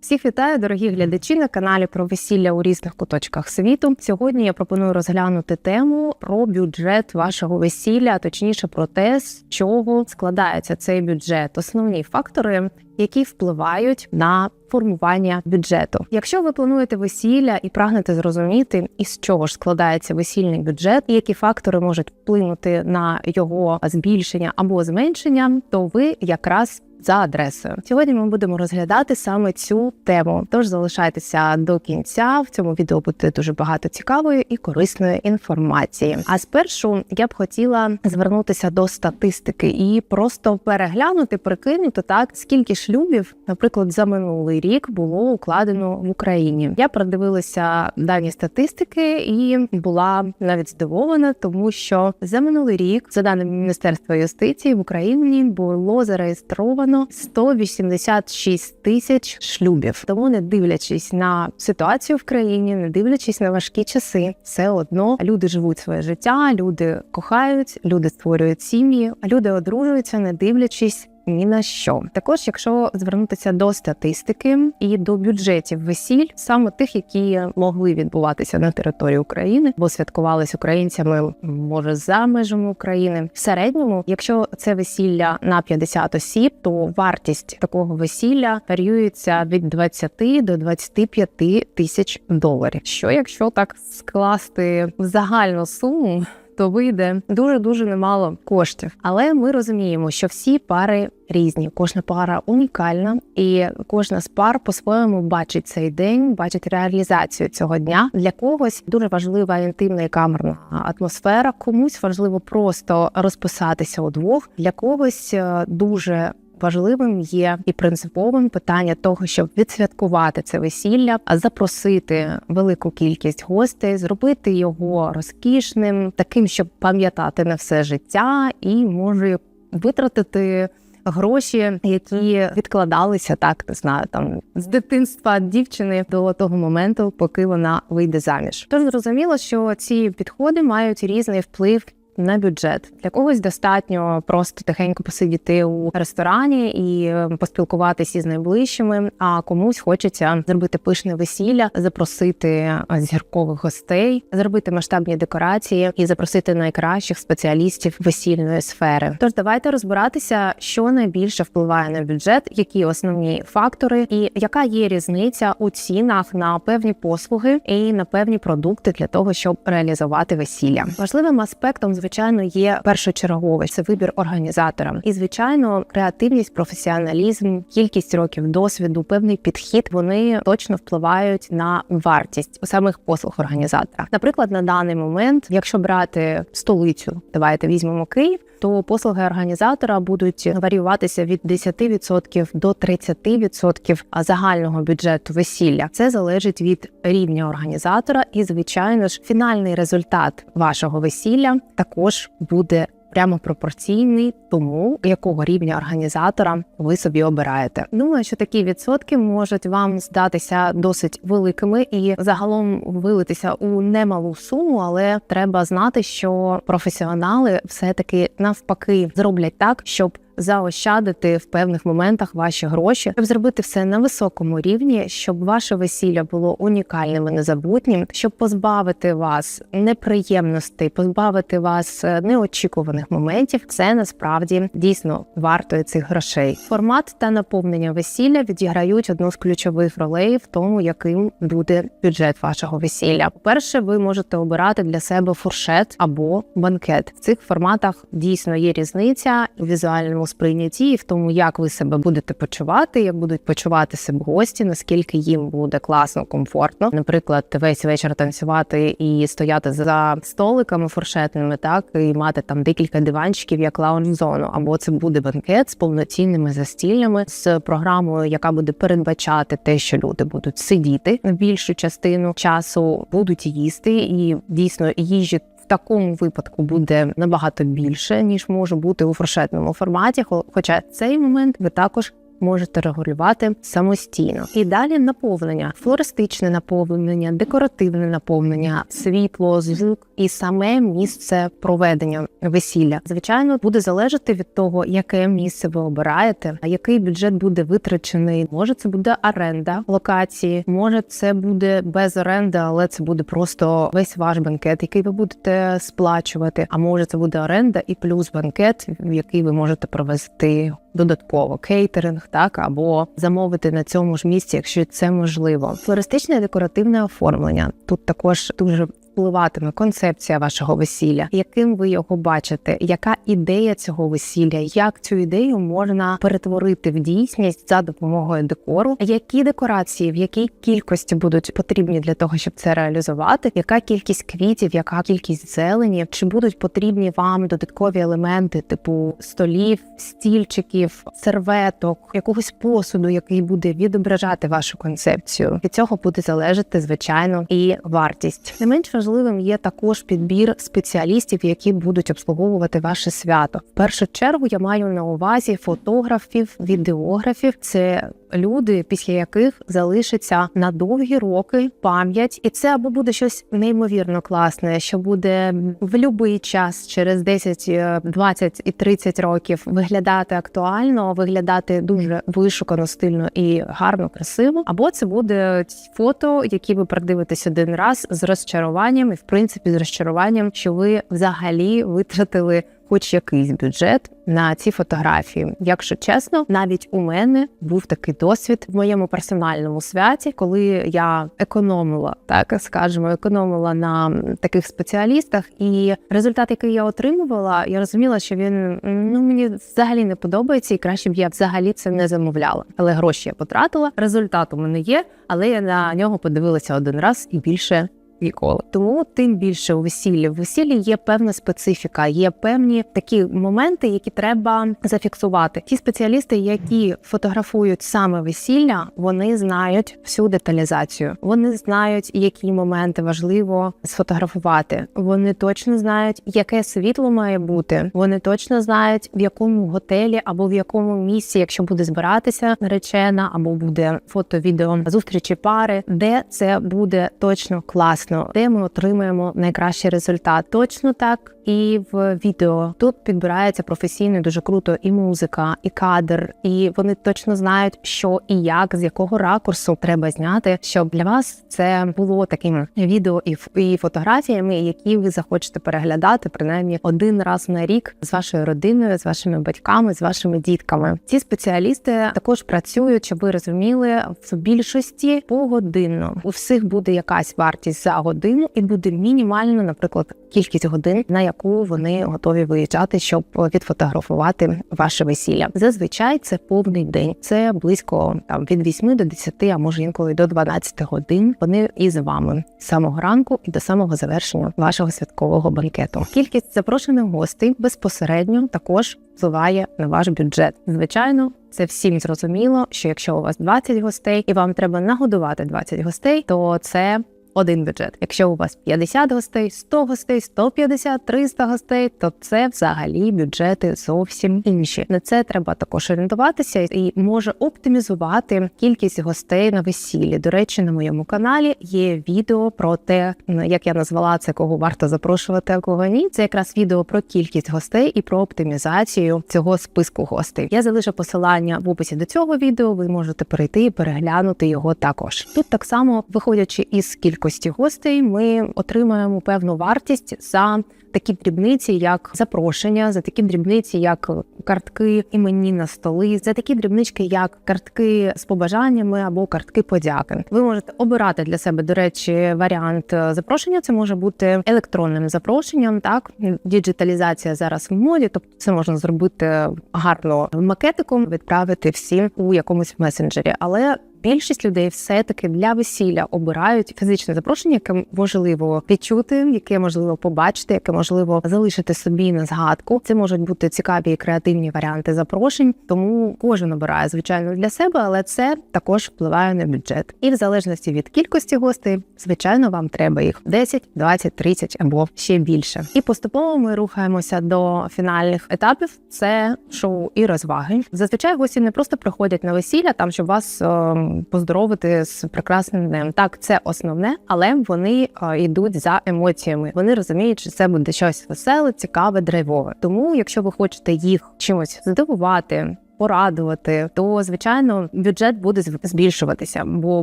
Всіх вітаю, дорогі глядачі на каналі про весілля у різних куточках світу. Сьогодні я пропоную розглянути тему про бюджет вашого весілля, а точніше про те, з чого складається цей бюджет, основні фактори, які впливають на формування бюджету. Якщо ви плануєте весілля і прагнете зрозуміти, із чого ж складається весільний бюджет, і які фактори можуть вплинути на його збільшення або зменшення, то ви якраз за адресою. Сьогодні ми будемо розглядати саме цю тему. Тож залишайтеся до кінця. В цьому відео буде дуже багато цікавої і корисної інформації. А спершу я б хотіла звернутися до статистики і просто переглянути, прикинути так, скільки шлюбів, наприклад, за минулий рік було укладено в Україні. Я продивилася дані статистики і була навіть здивована, тому що за минулий рік, за даними Міністерства юстиції, в Україні було зареєстровано 186 тисяч шлюбів. Тому, не дивлячись на ситуацію в країні, не дивлячись на важкі часи, все одно люди живуть своє життя, люди кохають, люди створюють сім'ї, люди одружуються, не дивлячись. Ні на що також, якщо звернутися до статистики і до бюджетів весіль, саме тих, які могли відбуватися на території України, бо святкувалися українцями, може за межами України. В середньому, якщо це весілля на 50 осіб, то вартість такого весілля варіюється від 20 до 25 тисяч доларів. Що якщо так скласти в загальну суму? То вийде дуже дуже немало коштів. Але ми розуміємо, що всі пари різні, кожна пара унікальна, і кожна з пар по-своєму бачить цей день, бачить реалізацію цього дня. Для когось дуже важлива інтимна і камерна атмосфера, комусь важливо просто розписатися удвох. Для когось е, дуже Важливим є і принциповим питання того, щоб відсвяткувати це весілля, а запросити велику кількість гостей, зробити його розкішним, таким, щоб пам'ятати на все життя, і може витратити. Гроші, які відкладалися так, не знаю, там з дитинства дівчини до того моменту, поки вона вийде заміж. Тож зрозуміло, що ці підходи мають різний вплив на бюджет. Для когось достатньо просто тихенько посидіти у ресторані і е, поспілкуватися із найближчими. А комусь хочеться зробити пишне весілля, запросити е, зіркових гостей, зробити масштабні декорації і запросити найкращих спеціалістів весільної сфери. Тож давайте розбиратися, що найбільше впливає на бюджет, які основні фактори, і яка є різниця у цінах на певні послуги і на певні продукти для того, щоб реалізувати весілля. Важливим аспектом звичайно, звичайно, є першочерговий це вибір організатора. І звичайно, креативність, професіоналізм, кількість років досвіду, певний підхід вони точно впливають на вартість самих послуг організатора. Наприклад, на даний момент, якщо брати столицю, давайте візьмемо Київ. То послуги організатора будуть варіюватися від 10% до 30% загального бюджету весілля. Це залежить від рівня організатора, і звичайно ж, фінальний результат вашого весілля також буде прямо пропорційний тому, якого рівня організатора ви собі обираєте. Думаю, що такі відсотки можуть вам здатися досить великими і загалом вилитися у немалу суму, але треба знати, що професіонали все таки навпаки зроблять так, щоб заощадити в певних моментах ваші гроші, щоб зробити все на високому рівні, щоб ваше весілля було унікальним і незабутнім, щоб позбавити вас неприємностей, позбавити вас е, неочікуваних моментів. Це насправді дійсно вартує цих грошей. Формат та наповнення весілля відіграють одну з ключових ролей в тому, яким буде бюджет вашого весілля. По перше, ви можете обирати для себе фуршет або банкет. В цих форматах дійсно є різниця у візуальному сприйнятті і в тому, як ви себе будете почувати, як будуть почувати себе гості, наскільки їм буде класно, комфортно. Наприклад, весь вечір танцювати і стояти за столиками фуршетними, так і мати там декілька диванчиків як лаунж-зону, або це буде банкет з повноцінними застіллями, з програмою, яка буде передбачати те, що люди будуть сидіти більшу частину часу, будуть їсти, і дійсно їжі такому випадку буде набагато більше ніж може бути у фуршетному форматі. Хоча цей момент ви також можете регулювати самостійно. І далі наповнення, флористичне наповнення, декоративне наповнення, світло, звук і саме місце проведення весілля. Звичайно, буде залежати від того, яке місце ви обираєте, а який бюджет буде витрачений. Може, це буде оренда локації, може це буде без оренди, але це буде просто весь ваш банкет, який ви будете сплачувати. А може це буде оренда і плюс банкет, в який ви можете провести додатково кейтеринг, так або замовити на цьому ж місці, якщо це можливо. Флористичне декоративне оформлення тут також дуже впливатиме концепція вашого весілля, яким ви його бачите, яка ідея цього весілля, як цю ідею можна перетворити в дійсність за допомогою декору, які декорації, в якій кількості будуть потрібні для того, щоб це реалізувати, яка кількість квітів, яка кількість зелені, чи будуть потрібні вам додаткові елементи, типу столів, стільчиків, серветок, якогось посуду, який буде відображати вашу концепцію. Від цього буде залежати звичайно і вартість. Не менш важливим є також підбір спеціалістів, які будуть обслуговувати ваше свято. В першу чергу я маю на увазі фотографів, відеографів. Це люди, після яких залишиться на довгі роки пам'ять, і це або буде щось неймовірно класне, що буде в будь-який час через 10, 20 і 30 років виглядати актуально, виглядати дуже вишукано, стильно і гарно, красиво. Або це буде фото, які ви продивитесь один раз з розчаруванням, і в принципі з розчаруванням, що ви взагалі витратили хоч якийсь бюджет на ці фотографії. Якщо чесно, навіть у мене був такий досвід в моєму персональному святі, коли я економила, так скажемо, економила на таких спеціалістах, і результат, який я отримувала, я розуміла, що він ну мені взагалі не подобається, і краще б я взагалі це не замовляла. Але гроші я потратила. Результат у мене є, але я на нього подивилася один раз і більше ніколи. Тому тим більше у весіллі. В весіллі є певна специфіка, є певні такі моменти, які треба зафіксувати. Ті спеціалісти, які фотографують саме весілля, вони знають всю деталізацію. Вони знають, які моменти важливо сфотографувати. Вони точно знають, яке світло має бути. Вони точно знають, в якому готелі або в якому місці, якщо буде збиратися наречена, або буде фото-відео зустрічі пари, де це буде точно класно, де ми отримаємо найкращий результат. Точно так і в відео тут підбирається професійно дуже круто і музика, і кадр, і вони точно знають, що і як, з якого ракурсу треба зняти, щоб для вас це було таким відео і фотографіями, які ви захочете переглядати принаймні один раз на рік з вашою родиною, з вашими батьками, з вашими дітками. Ці спеціалісти також працюють, щоб ви розуміли в більшості погодинно. У всіх буде якась вартість за годину, і буде мінімально, наприклад, кількість годин, на яку вони готові виїжджати, щоб відфотографувати ваше весілля. Зазвичай це повний день. Це близько там від 8 до 10, а може інколи до 12 годин. Вони із вами з самого ранку і до самого завершення вашого святкового банкету. Кількість запрошених гостей безпосередньо також впливає на ваш бюджет. Звичайно, це всім зрозуміло, що якщо у вас 20 гостей і вам треба нагодувати 20 гостей, то це один бюджет. Якщо у вас 50 гостей, 100 гостей, 150, 300 гостей, то це взагалі бюджети зовсім інші. На це треба також орієнтуватися і може оптимізувати кількість гостей на весіллі. До речі, на моєму каналі є відео про те, як я назвала це, кого варто запрошувати, а кого ні. Це якраз відео про кількість гостей і про оптимізацію цього списку гостей. Я залишу посилання в описі до цього відео. Ви можете перейти і переглянути його також. Тут так само, виходячи із кількості гостей, ми отримаємо певну вартість за такі дрібниці, як запрошення, за такі дрібниці, як картки іменні на столи, за такі дрібнички, як картки з побажаннями або картки подяки. Ви можете обирати для себе, до речі, варіант запрошення. Це може бути електронним запрошенням. Так, діджиталізація зараз в моді, тобто це можна зробити гарно макетиком, відправити всім у якомусь месенджері. Але більшість людей все-таки для весілля обирають фізичне запрошення, яке можливо відчути, яке можливо побачити, яке можливо залишити собі на згадку. Це можуть бути цікаві і креативні варіанти запрошень, тому кожен обирає звичайно для себе, але це також впливає на бюджет. І в залежності від кількості гостей, звичайно, вам треба їх 10, 20, 30 або ще більше. І поступово ми рухаємося до фінальних етапів. Це шоу і розваги. Зазвичай гості не просто приходять на весілля, там щоб вас е, поздоровити з прекрасним днем. Так, це основне, але вони е, йдуть за емоціями. Вони розуміють, що це буде щось веселе, цікаве, драйвове. Тому, якщо ви хочете їх чимось здивувати. Порадувати, то звичайно бюджет буде збільшуватися, бо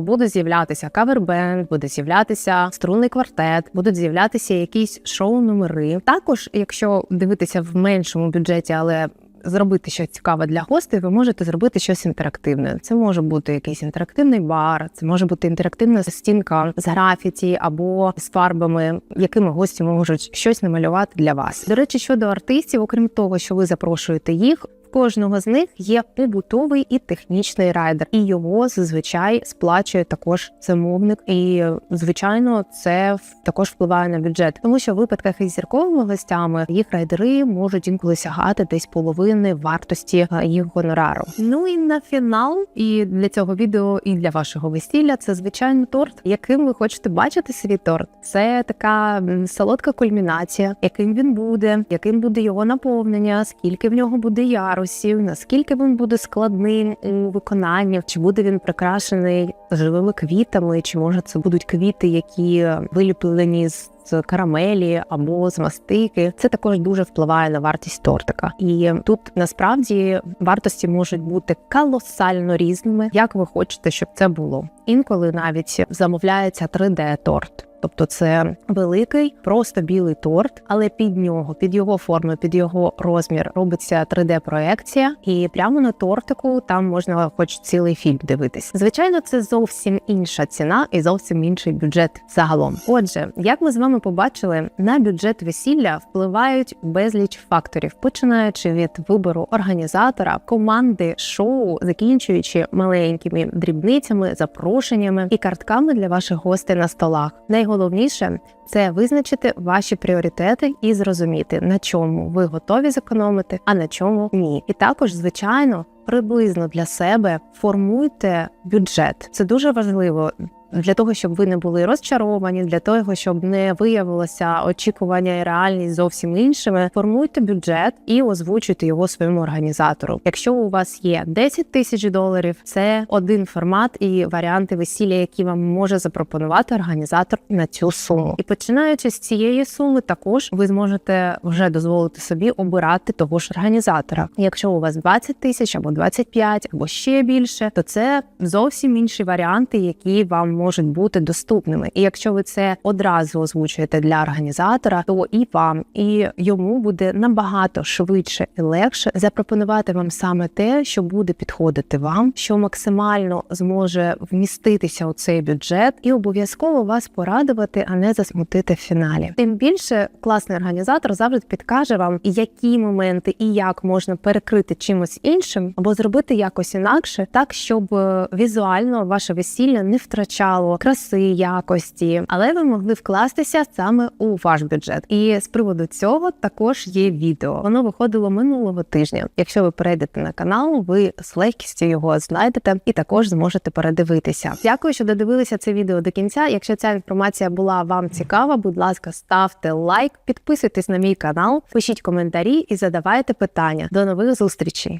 буде з'являтися кавербенд, буде з'являтися струнний квартет, будуть з'являтися якісь шоу-номери. Також, якщо дивитися в меншому бюджеті, але зробити щось цікаве для гостей, ви можете зробити щось інтерактивне. Це може бути якийсь інтерактивний бар, це може бути інтерактивна стінка з графіті або з фарбами, якими гості можуть щось намалювати для вас. До речі, щодо артистів, окрім того, що ви запрошуєте їх. Кожного з них є побутовий і технічний райдер, і його зазвичай сплачує також замовник. І звичайно, це також впливає на бюджет, тому що в випадках із зірковими гостями їх райдери можуть інколи сягати десь половини вартості е, їх гонорару. Ну і на фінал, і для цього відео, і для вашого весілля це звичайно торт, яким ви хочете бачити свій торт. Це така солодка кульмінація, яким він буде, яким буде його наповнення, скільки в нього буде ярусів, наскільки він буде складним у виконанні, чи буде він прикрашений живими квітами, чи може це будуть квіти, які виліплені з. З карамелі або з мастики це також дуже впливає на вартість тортика, і тут насправді вартості можуть бути колосально різними, як ви хочете, щоб це було. Інколи навіть замовляється 3D-торт. Тобто це великий, просто білий торт, але під нього, під його форму, під його розмір робиться 3D-проекція, і прямо на тортику там можна хоч цілий фільм дивитись. Звичайно, це зовсім інша ціна і зовсім інший бюджет загалом. Отже, як ми з вами побачили, на бюджет весілля впливають безліч факторів, починаючи від вибору організатора, команди шоу, закінчуючи маленькими дрібницями, запрошеннями і картками для ваших гостей на столах. Найголовніше це визначити ваші пріоритети і зрозуміти, на чому ви готові зекономити, а на чому ні. І також, звичайно, приблизно для себе формуйте бюджет. Це дуже важливо. Для того щоб ви не були розчаровані, для того щоб не виявилося очікування і реальність зовсім іншими, формуйте бюджет і озвучуйте його своєму організатору. Якщо у вас є 10 тисяч доларів, це один формат і варіанти весілля, які вам може запропонувати організатор на цю суму. І починаючи з цієї суми, також ви зможете вже дозволити собі обирати того ж організатора. Якщо у вас 20 тисяч або 25, або ще більше, то це зовсім інші варіанти, які вам можуть бути доступними. І якщо ви це одразу озвучуєте для організатора, то і вам, і йому буде набагато швидше і легше запропонувати вам саме те, що буде підходити вам, що максимально зможе вміститися у цей бюджет, і обов'язково вас порадувати, а не засмутити в фіналі. Тим більше класний організатор завжди підкаже вам, які моменти і як можна перекрити чимось іншим, або зробити якось інакше, так щоб е, візуально ваше весілля не втрачало краси, якості, але ви могли вкластися саме у ваш бюджет. І з приводу цього також є відео. Воно виходило минулого тижня. Якщо ви перейдете на канал, ви з легкістю його знайдете і також зможете передивитися. Дякую, що додивилися це відео до кінця. Якщо ця інформація була вам цікава, будь ласка, ставте лайк, підписуйтесь на мій канал, пишіть коментарі і задавайте питання. До нових зустрічей.